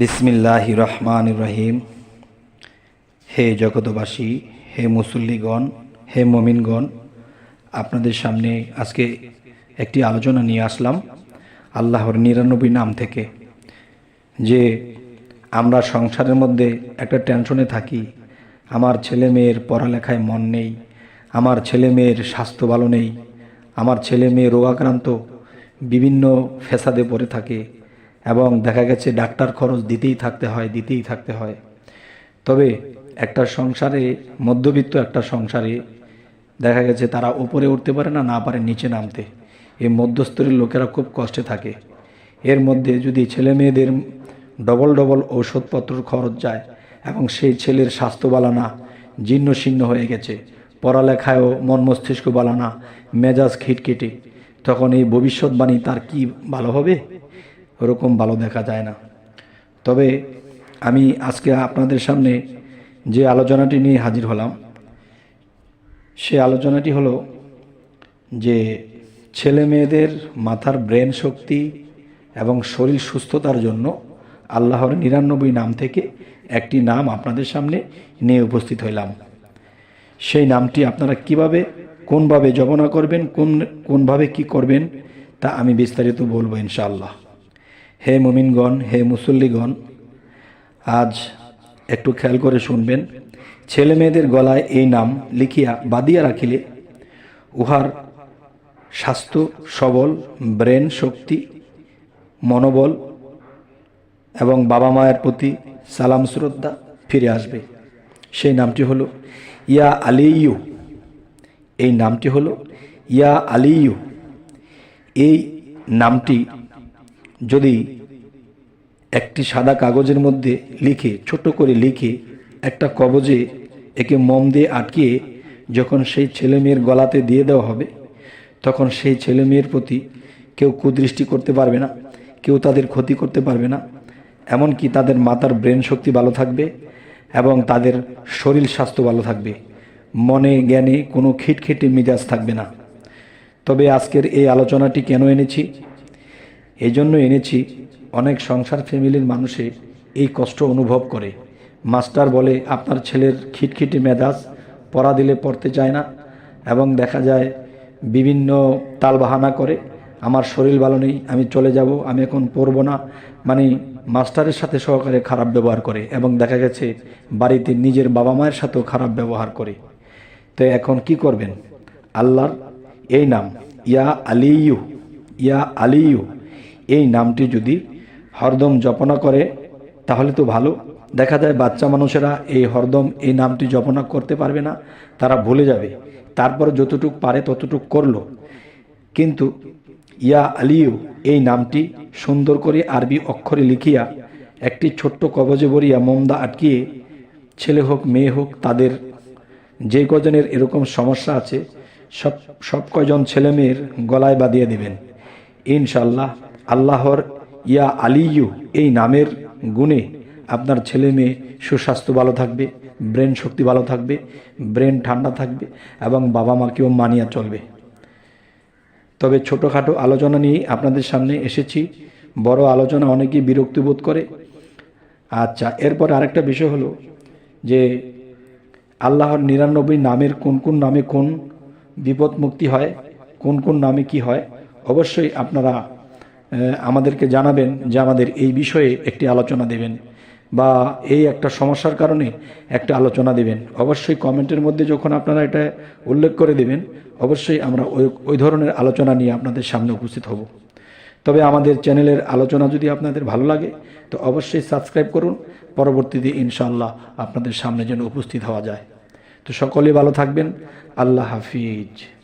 বিসমিল্লাহ রহমান রহিম। হে জগতবাসী হে মুসল্লিগণ, হে মমিনগণ, আপনাদের সামনে আজকে একটি আলোচনা নিয়ে আসলাম আল্লাহর নিরানব্বই নাম থেকে। যে আমরা সংসারের মধ্যে একটা টেনশনে থাকি, আমার ছেলে মেয়ের পড়ালেখায় মন নেই, আমার ছেলে মেয়ের স্বাস্থ্য ভালো নেই, আমার ছেলে মেয়ে রোগাক্রান্ত, বিভিন্ন ফেসাদে পড়ে থাকে এবং দেখা গেছে ডাক্তার খরচ দিতেই থাকতে হয়, দিতেই থাকতে হয়। তবে একটা সংসারে, মধ্যবিত্ত একটা সংসারে দেখা গেছে তারা উপরে উঠতে পারে না না পারে নিচে নামতে। এই মধ্যস্তরের লোকেরা খুব কষ্টে থাকে। এর মধ্যে যদি ছেলে মেয়েদের ডবল ডবল ঔষধপত্র খরচ যায় এবং সেই ছেলের স্বাস্থ্য বালানা জীর্ণ শীর্ণ হয়ে গেছে, পড়ালেখায়ও মন মস্তিষ্ক বালানা মেজাজ খিটখিটে, তখন এই ভবিষ্যৎবাণী তার কি ভালো হবে? ওরকম ভালো দেখা যায় না। তবে আমি আজকে আপনাদের সামনে যে আলোচনাটি নিয়ে হাজির হলাম, সে আলোচনাটি হলো যে ছেলে মেয়েদের মাথার ব্রেন শক্তি এবং শরীর সুস্থতার জন্য আল্লাহর নিরানব্বই নাম থেকে একটি নাম আপনাদের সামনে নিয়ে উপস্থিত হইলাম। সেই নামটি আপনারা কীভাবে, কোনভাবে জপনা করবেন, কোন, কোনভাবে কি করবেন তা আমি বিস্তারিত বলব ইনশাআল্লাহ। হে মুমিনগণ, হে মুসল্লিগণ, আজ একটু খেয়াল করে শুনবেন। ছেলে মেয়েদের গলায় এই নাম লিখিয়া বাদিয়া রাখিলে উহার স্বাস্থ্য সবল, ব্রেন শক্তি মনোবল এবং বাবা মায়ের প্রতি সালাম শ্রদ্ধা ফিরে আসবে। সেই নামটি হলো ইয়া আলিয়ু। এই নামটি হলো ইয়া আলিয়ু। এই নামটি যদি একটি সাদা কাগজের মধ্যে লিখে, ছোট করে লিখে একটা কবজে একে মম দিয়ে আটকিয়ে যখন সেই ছেলে মেয়ের গলাতে দিয়ে দেওয়া হবে, তখন সেই ছেলে মেয়ের প্রতি কেউ কুদৃষ্টি করতে পারবে না, কেউ তাদের ক্ষতি করতে পারবে না। এমনকি তাদের মাথার ব্রেন শক্তি ভালো থাকবে এবং তাদের শরীর স্বাস্থ্য ভালো থাকবে। মনে, জ্ঞানে কোনো খিটখিটে মেজাজ থাকবে না। তবে আজকের এই আলোচনাটি কেন এনেছি? এই জন্য এনেছি অনেক সংসার ফ্যামিলির মানুষে এই কষ্ট অনুভব করে। মাস্টার বলে, আপনার ছেলের খিটখিটে মেজাজ, পড়া দিলে পড়তে চায় না এবং দেখা যায় বিভিন্ন তালবাহানা করে, আমার শরীর ভালো নেই, আমি চলে যাব, আমি এখন পড়ব না। মানে মাস্টারের সাথে সহকারে খারাপ ব্যবহার করে এবং দেখা গেছে বাড়িতে নিজের বাবা মায়ের সাথেও খারাপ ব্যবহার করে। তো এখন কি করবেন? আল্লাহর এই নাম, ইয়া আলিয়ু ইয়া আলিয়ু এই নামটি যদি হরদম জপনা করে, তাহলে তো ভালো। দেখা যায় বাচ্চা মানুষেরা এই হরদম, এই নামটি জপনা করতে পারবে না, তারা ভুলে যাবে। তারপর যতটুক পারে ততটুক করল। কিন্তু ইয়া আলিউ, এই নামটি সুন্দর করে আরবি অক্ষরে লিখিয়া একটি ছোট্ট কবজে বরিয়া মমদা আটকিয়ে, ছেলে হোক, মেয়ে হোক, তাদের যে কজনের এরকম সমস্যা আছে, সব সব কয়জন ছেলে মেয়ের গলায় বাঁধিয়ে দেবেন। ইনশাল্লাহ আল্লাহর ইয়া আলিয়ু, এই নামের গুণে আপনার ছেলে মেয়ে সুস্বাস্থ্য ভালো থাকবে, ব্রেন শক্তি ভালো থাকবে, ব্রেন ঠান্ডা থাকবে এবং বাবা মাকেও মানিয়া চলবে। তবে ছোটোখাটো আলোচনা নিয়েই আপনাদের সামনে এসেছি। বড় আলোচনা অনেকেই বিরক্তি বোধ করে। আচ্ছা এরপর আরেকটা বিষয় হলো যে আল্লাহর নিরানব্বই নামের কোন কোন নামে কোন বিপদ মুক্তি হয়, কোন কোন নামে কি হয়, অবশ্যই আপনারা আমাদেরকে জানাবেন যে আমাদের এই বিষয়ে একটি আলোচনা দেবেন বা এই একটা সমস্যার কারণে একটা আলোচনা দেবেন। অবশ্যই কমেন্টের মধ্যে যখন আপনারা এটা উল্লেখ করে দেবেন, অবশ্যই আমরা ওই ওই ধরনের আলোচনা নিয়ে আপনাদের সামনে উপস্থিত হব। তবে আমাদের চ্যানেলের আলোচনা যদি আপনাদের ভালো লাগে, তো অবশ্যই সাবস্ক্রাইব করুন। পরবর্তীতে ইনশাল্লাহ আপনাদের সামনে যেন উপস্থিত হওয়া যায়। তো সকলে ভালো থাকবেন। আল্লাহ হাফিজ।